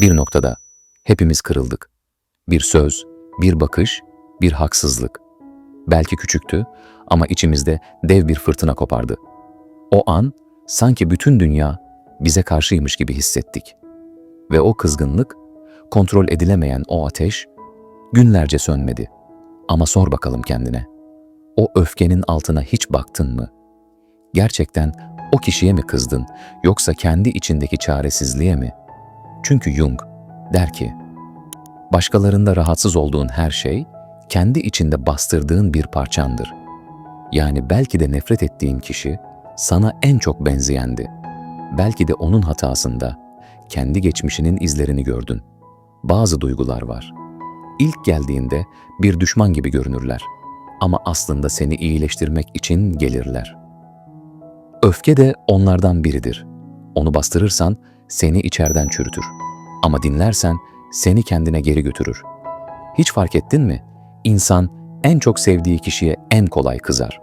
Bir noktada hepimiz kırıldık. Bir söz, bir bakış, bir haksızlık. Belki küçüktü ama içimizde dev bir fırtına kopardı. O an sanki bütün dünya bize karşıymış gibi hissettik. Ve o kızgınlık, kontrol edilemeyen o ateş günlerce sönmedi. Ama sor bakalım kendine. O öfkenin altına hiç baktın mı? Gerçekten o kişiye mi kızdın yoksa kendi içindeki çaresizliğe mi? Çünkü Jung der ki, başkalarında rahatsız olduğun her şey kendi içinde bastırdığın bir parçandır. Yani belki de nefret ettiğin kişi sana en çok benzeyendi. Belki de onun hatasında kendi geçmişinin izlerini gördün. Bazı duygular var. İlk geldiğinde bir düşman gibi görünürler ama aslında seni iyileştirmek için gelirler. Öfke de onlardan biridir. Onu bastırırsan seni içeriden çürütür. Ama dinlersen seni kendine geri götürür. Hiç fark ettin mi? İnsan en çok sevdiği kişiye en kolay kızar.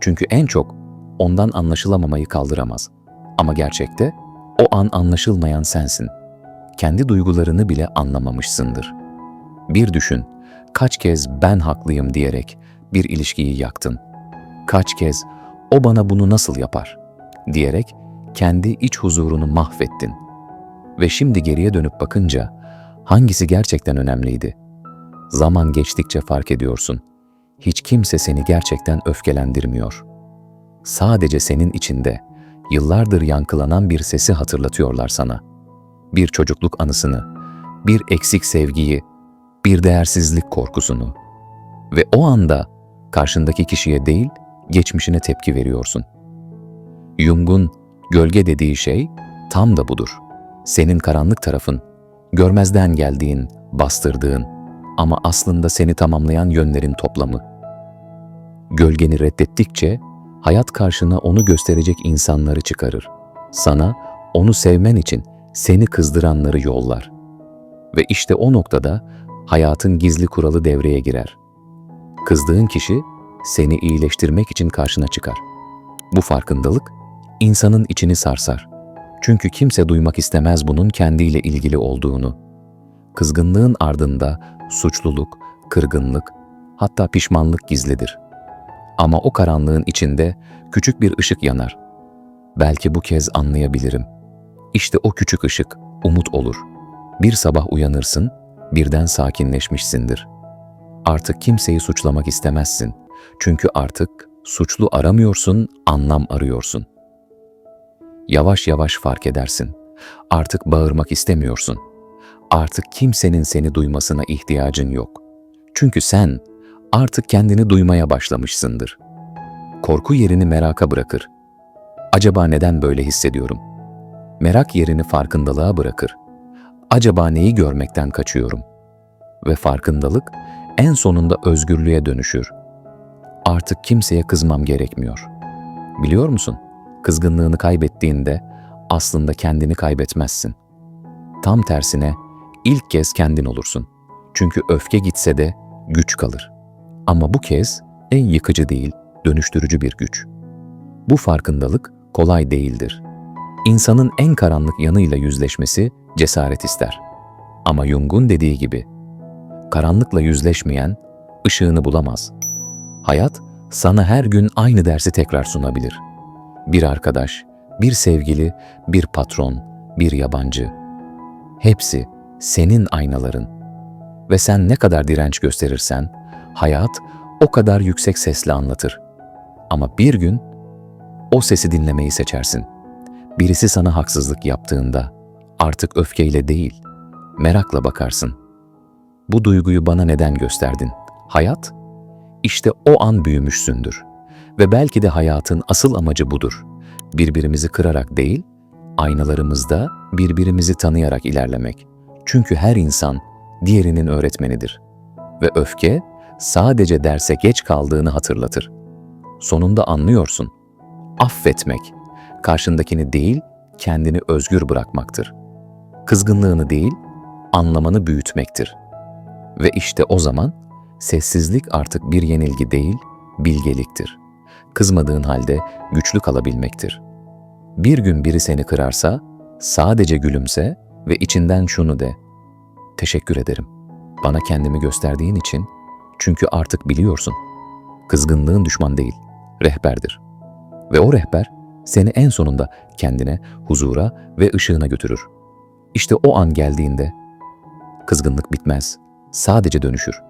Çünkü en çok ondan anlaşılamamayı kaldıramaz. Ama gerçekte o an anlaşılmayan sensin. Kendi duygularını bile anlamamışsındır. Bir düşün, kaç kez ben haklıyım diyerek bir ilişkiyi yaktın. Kaç kez o bana bunu nasıl yapar diyerek kendi iç huzurunu mahvettin. Ve şimdi geriye dönüp bakınca hangisi gerçekten önemliydi? Zaman geçtikçe fark ediyorsun. Hiç kimse seni gerçekten öfkelendirmiyor. Sadece senin içinde yıllardır yankılanan bir sesi hatırlatıyorlar sana. Bir çocukluk anısını, bir eksik sevgiyi, bir değersizlik korkusunu. Ve o anda karşındaki kişiye değil, geçmişine tepki veriyorsun. Jung'un gölge dediği şey tam da budur. Senin karanlık tarafın, görmezden geldiğin, bastırdığın ama aslında seni tamamlayan yönlerin toplamı. Gölgeni reddettikçe hayat karşına onu gösterecek insanları çıkarır. Sana onu sevmen için seni kızdıranları yollar. Ve işte o noktada hayatın gizli kuralı devreye girer. Kızdığın kişi seni iyileştirmek için karşına çıkar. Bu farkındalık insanın içini sarsar. Çünkü kimse duymak istemez bunun kendiyle ilgili olduğunu. Kızgınlığın ardında suçluluk, kırgınlık, hatta pişmanlık gizlidir. Ama o karanlığın içinde küçük bir ışık yanar. Belki bu kez anlayabilirim. İşte o küçük ışık umut olur. Bir sabah uyanırsın, birden sakinleşmişsindir. Artık kimseyi suçlamak istemezsin. Çünkü artık suçlu aramıyorsun, anlam arıyorsun. Yavaş yavaş fark edersin. Artık bağırmak istemiyorsun. Artık kimsenin seni duymasına ihtiyacın yok. Çünkü sen artık kendini duymaya başlamışsındır. Korku yerini meraka bırakır. Acaba neden böyle hissediyorum? Merak yerini farkındalığa bırakır. Acaba neyi görmekten kaçıyorum? Ve farkındalık en sonunda özgürlüğe dönüşür. Artık kimseye kızmam gerekmiyor. Biliyor musun? Kızgınlığını kaybettiğinde aslında kendini kaybetmezsin. Tam tersine ilk kez kendin olursun. Çünkü öfke gitse de güç kalır. Ama bu kez en yıkıcı değil, dönüştürücü bir güç. Bu farkındalık kolay değildir. İnsanın en karanlık yanıyla yüzleşmesi cesaret ister. Ama Jung'un dediği gibi, karanlıkla yüzleşmeyen ışığını bulamaz. Hayat sana her gün aynı dersi tekrar sunabilir. Bir arkadaş, bir sevgili, bir patron, bir yabancı. Hepsi senin aynaların. Ve sen ne kadar direnç gösterirsen, hayat o kadar yüksek sesle anlatır. Ama bir gün o sesi dinlemeyi seçersin. Birisi sana haksızlık yaptığında artık öfkeyle değil, merakla bakarsın. Bu duyguyu bana neden gösterdin? Hayat? İşte o an büyümüşsündür. Ve belki de hayatın asıl amacı budur. Birbirimizi kırarak değil, aynalarımızda birbirimizi tanıyarak ilerlemek. Çünkü her insan diğerinin öğretmenidir. Ve öfke sadece derse geç kaldığını hatırlatır. Sonunda anlıyorsun. Affetmek, karşındakini değil, kendini özgür bırakmaktır. Kızgınlığını değil, anlamanı büyütmektir. Ve işte o zaman sessizlik artık bir yenilgi değil, bilgeliktir. Kızmadığın halde güçlü kalabilmektir. Bir gün biri seni kırarsa, sadece gülümse ve içinden şunu de. Teşekkür ederim. Bana kendimi gösterdiğin için. Çünkü artık biliyorsun. Kızgınlığın düşman değil, rehberdir. Ve o rehber seni en sonunda kendine, huzura ve ışığına götürür. İşte o an geldiğinde kızgınlık bitmez, sadece dönüşür.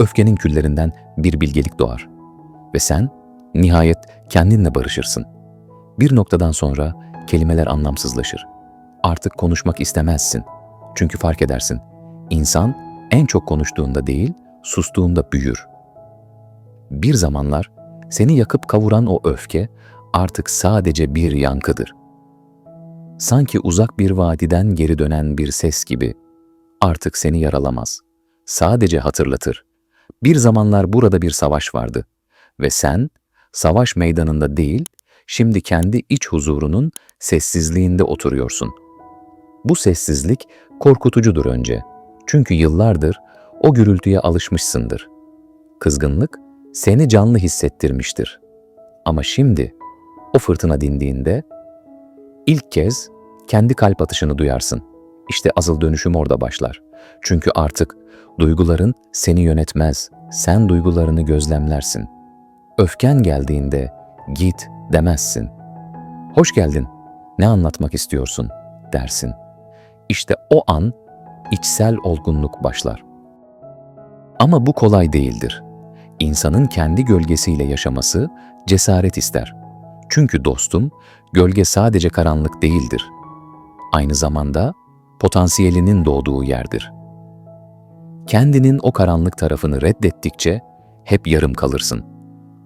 Öfkenin küllerinden bir bilgelik doğar. Ve sen nihayet kendinle barışırsın. Bir noktadan sonra kelimeler anlamsızlaşır. Artık konuşmak istemezsin. Çünkü fark edersin. İnsan en çok konuştuğunda değil, sustuğunda büyür. Bir zamanlar seni yakıp kavuran o öfke artık sadece bir yankıdır. Sanki uzak bir vadiden geri dönen bir ses gibi artık seni yaralamaz. Sadece hatırlatır. Bir zamanlar burada bir savaş vardı ve sen savaş meydanında değil, şimdi kendi iç huzurunun sessizliğinde oturuyorsun. Bu sessizlik korkutucudur önce. Çünkü yıllardır o gürültüye alışmışsındır. Kızgınlık seni canlı hissettirmiştir. Ama şimdi o fırtına dindiğinde ilk kez kendi kalp atışını duyarsın. İşte asıl dönüşüm orada başlar. Çünkü artık duyguların seni yönetmez, sen duygularını gözlemlersin. Öfken geldiğinde git demezsin. Hoş geldin, ne anlatmak istiyorsun dersin. İşte o an içsel olgunluk başlar. Ama bu kolay değildir. İnsanın kendi gölgesiyle yaşaması cesaret ister. Çünkü dostum, gölge sadece karanlık değildir. Aynı zamanda potansiyelinin doğduğu yerdir. Kendinin o karanlık tarafını reddettikçe hep yarım kalırsın.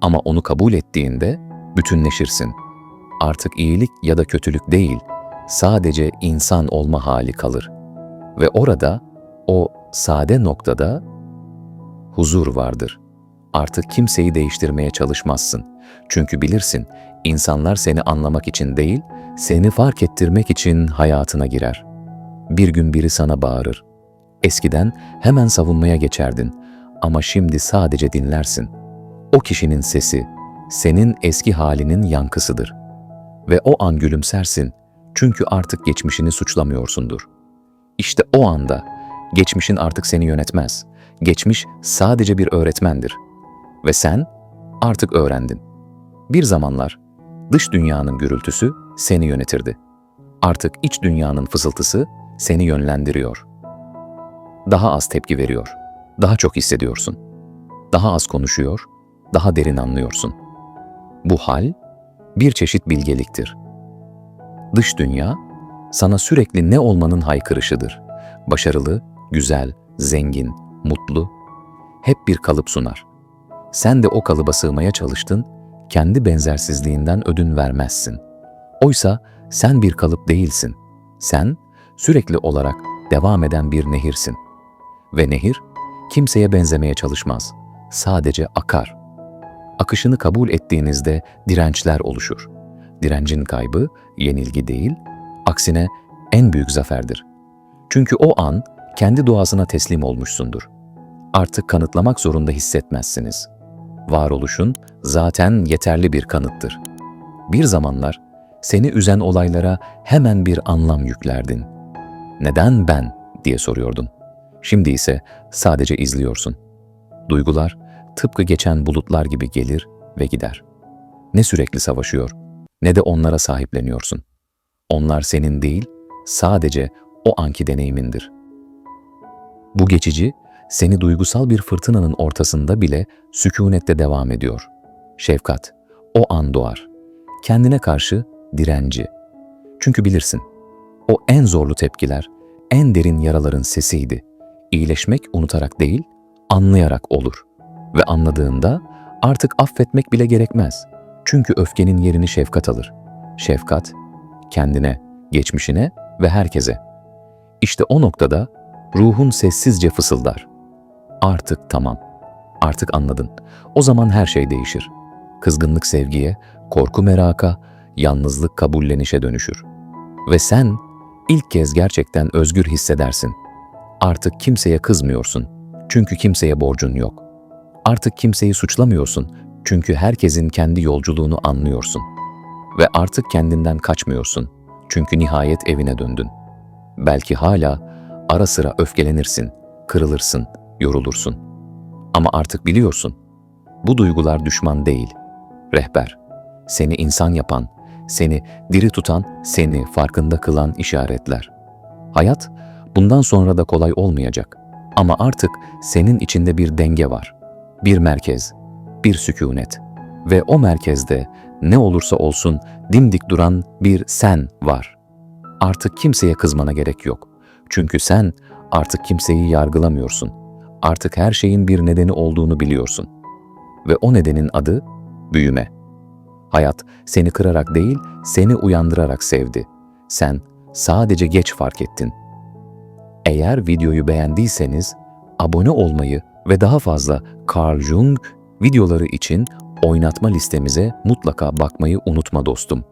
Ama onu kabul ettiğinde bütünleşirsin. Artık iyilik ya da kötülük değil, sadece insan olma hali kalır. Ve orada, o sade noktada huzur vardır. Artık kimseyi değiştirmeye çalışmazsın. Çünkü bilirsin, insanlar seni anlamak için değil, seni fark ettirmek için hayatına girer. Bir gün biri sana bağırır. Eskiden hemen savunmaya geçerdin ama şimdi sadece dinlersin. O kişinin sesi, senin eski halinin yankısıdır. Ve o an gülümsersin çünkü artık geçmişini suçlamıyorsundur. İşte o anda geçmişin artık seni yönetmez. Geçmiş sadece bir öğretmendir. Ve sen artık öğrendin. Bir zamanlar dış dünyanın gürültüsü seni yönetirdi. Artık iç dünyanın fısıltısı seni yönlendiriyor. Daha az tepki veriyor. Daha çok hissediyorsun. Daha az konuşuyor, daha derin anlıyorsun. Bu hal bir çeşit bilgeliktir. Dış dünya sana sürekli ne olmanın haykırışıdır. Başarılı, güzel, zengin, mutlu, hep bir kalıp sunar. Sen de o kalıba sığmaya çalıştın, kendi benzersizliğinden ödün vermezsin. Oysa sen bir kalıp değilsin. Sen sürekli olarak devam eden bir nehirsin. Ve nehir kimseye benzemeye çalışmaz. Sadece akar. Akışını kabul ettiğinizde dirençler oluşur. Direncin kaybı yenilgi değil, aksine en büyük zaferdir. Çünkü o an kendi doğasına teslim olmuşsundur. Artık kanıtlamak zorunda hissetmezsiniz. Varoluşun zaten yeterli bir kanıttır. Bir zamanlar seni üzen olaylara hemen bir anlam yüklerdin. Neden ben diye soruyordun. Şimdi ise sadece izliyorsun. Duygular tıpkı geçen bulutlar gibi gelir ve gider. Ne sürekli savaşıyor ne de onlara sahipleniyorsun. Onlar senin değil, sadece o anki deneyimindir. Bu geçici, seni duygusal bir fırtınanın ortasında bile sükunette devam ediyor. Şefkat, o an doğar. Kendine karşı direnci. Çünkü bilirsin, o en zorlu tepkiler, en derin yaraların sesiydi. İyileşmek unutarak değil, anlayarak olur. Ve anladığında artık affetmek bile gerekmez. Çünkü öfkenin yerini şefkat alır. Şefkat, kendine, geçmişine ve herkese. İşte o noktada ruhun sessizce fısıldar. Artık tamam. Artık anladın. O zaman her şey değişir. Kızgınlık sevgiye, korku meraka, yalnızlık kabullenişe dönüşür. Ve sen ilk kez gerçekten özgür hissedersin. Artık kimseye kızmıyorsun. Çünkü kimseye borcun yok. Artık kimseyi suçlamıyorsun. Çünkü herkesin kendi yolculuğunu anlıyorsun. Ve artık kendinden kaçmıyorsun. Çünkü nihayet evine döndün. Belki hala ara sıra öfkelenirsin, kırılırsın, yorulursun. Ama artık biliyorsun. Bu duygular düşman değil, rehber. Seni insan yapan, seni diri tutan, seni farkında kılan işaretler. Hayat bundan sonra da kolay olmayacak. Ama artık senin içinde bir denge var. Bir merkez, bir sükunet. Ve o merkezde ne olursa olsun dimdik duran bir sen var. Artık kimseye kızmana gerek yok. Çünkü sen artık kimseyi yargılamıyorsun. Artık her şeyin bir nedeni olduğunu biliyorsun. Ve o nedenin adı büyüme. Hayat seni kırarak değil, seni uyandırarak sevdi. Sen sadece geç fark ettin. Eğer videoyu beğendiyseniz abone olmayı ve daha fazla Carl Jung videoları için oynatma listemize mutlaka bakmayı unutma dostum.